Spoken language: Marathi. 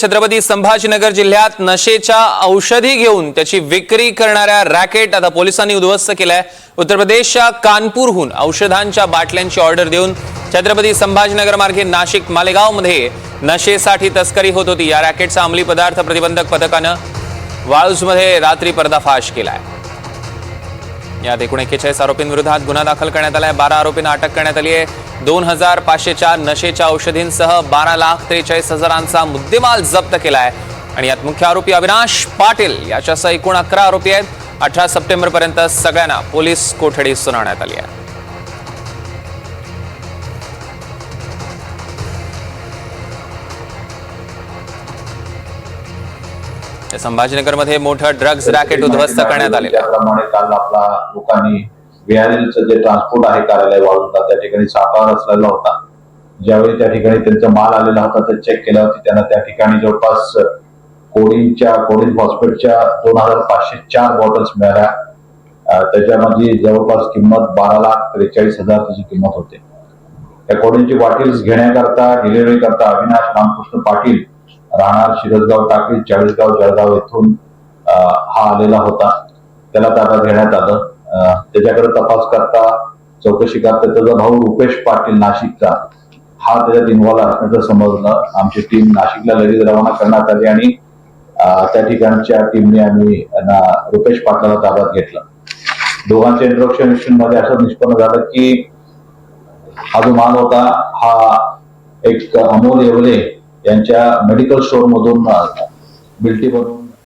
छत्रपती संभाजीनगर जिल्ह्यात नशेच्या औषधी घेऊन त्याची विक्री करणाऱ्या रॅकेट आता पोलिसांनी उद्ध्वस्त केलाय. उत्तर प्रदेशच्या कानपूरहून औषधांच्या बाटल्यांची ऑर्डर देऊन छत्रपती संभाजीनगर मार्गे नाशिक मालेगावमध्ये नशेसाठी तस्करी होत होती. या रॅकेटचा अंमली पदार्थ प्रतिबंधक पथकानं वाळूजमध्ये रात्री पर्दाफाश केलाय. यात एकूण एक्केचाळीस आरोपींविरोधात गुन्हा दाखल करण्यात आलाय. बारा आरोपींना अटक करण्यात आली आहे. दोन हजार पाचशेच्या नशेच्या औषधींसह बारा लाख त्रेचाळीस हजारांचा मुद्देमाल जप्त केला आहे आणि यात मुख्य आरोपी अविनाश पाटील याच्यासह एकूण अकरा आरोपी आहेत. अठरा सप्टेंबर पर्यंत सगळ्यांना पोलीस कोठडी सुनावण्यात आली आहे. संभाजीनगरमध्ये मोठं ड्रग्ज रॅकेट उद्ध्वस्त करण्यात आलेलं आहे. त्याप्रमाणे काल आपला लोकांनी बिहारीचं जे ट्रान्सपोर्ट आहे कार्यालय वाळूंचा त्या ठिकाणी सातारा रचलेला होता ज्यावेळी त्या ठिकाणी त्यांचा माल आलेला होता ते चेक केल्यावरती त्यांना त्या ठिकाणी जवळपास कोडिनच्या कोडिन फॉस्फेटच्या दोन हजार पाचशे चार बॉटल्स मिळाल्या. त्याच्यामध्ये जवळपास किंमत बारा लाख त्रेचाळीस हजार त्याची किंमत होते. त्या कोडिनची बॉटल्स घेण्याकरता डिलिव्हरी करता अविनाश रामकृष्ण पाटील राहणार शिरसगाव टाकळी चाळीसगाव जळगाव येथून हा आलेला होता. त्याला ताब्यात घेण्यात आलं. त्याच्याकडे तपास करता चौकशी करता त्याचा भाऊ रुपेश पाटील नाशिकचा हा त्याच्यात इन्व्हॉल्व्ह असण्याचं समजलं. आमची टीम नाशिकला लगेच रवाना करण्यात आली आणि त्या ठिकाणच्या टीमने आम्ही रुपेश पाटलाला ताब्यात घेतलं. दोघांच्या इंट्रोडक्शनमध्ये असं निष्पन्न झालं की हा जो माल होता हा एक अमोल येवले यांच्या मेडिकल स्टोअर मधून बिल्टी बनवून